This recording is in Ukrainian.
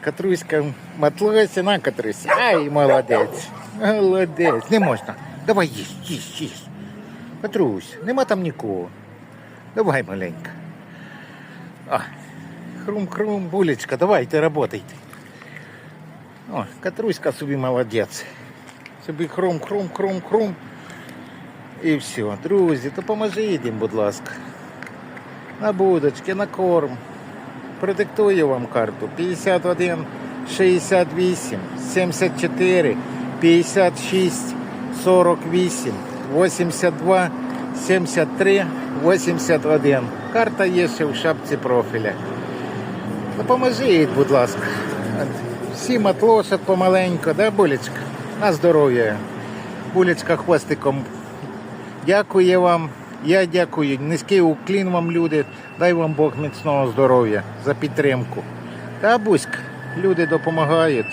Катруська матлася на Катруся. Ай, молодець. Молодець. Не можна. Давай їсть, їсть, їсть. Катрусь, нема там нікого. Давай, маленька. А, хрум-хрум, булечка, давайте, работайте. О, Катруська собі молодець. Собі хрум-хрум-хрум-хрум. І все. Друзі, допоможіть їм, будь ласка. На будочки, на корм. Продиктую вам карту 51 68 74 56 48 82 73 81. Карта є ще в шапці профіля. Допоможіть, будь ласка. Всім отлошать помаленько, да, булечка? На здоров'я. Булечка хвостиком Дякую вам. Я дякую. Низький уклін вам, люди. Дай вам Бог міцного здоров'я за підтримку. Та Буськ, люди допомагають.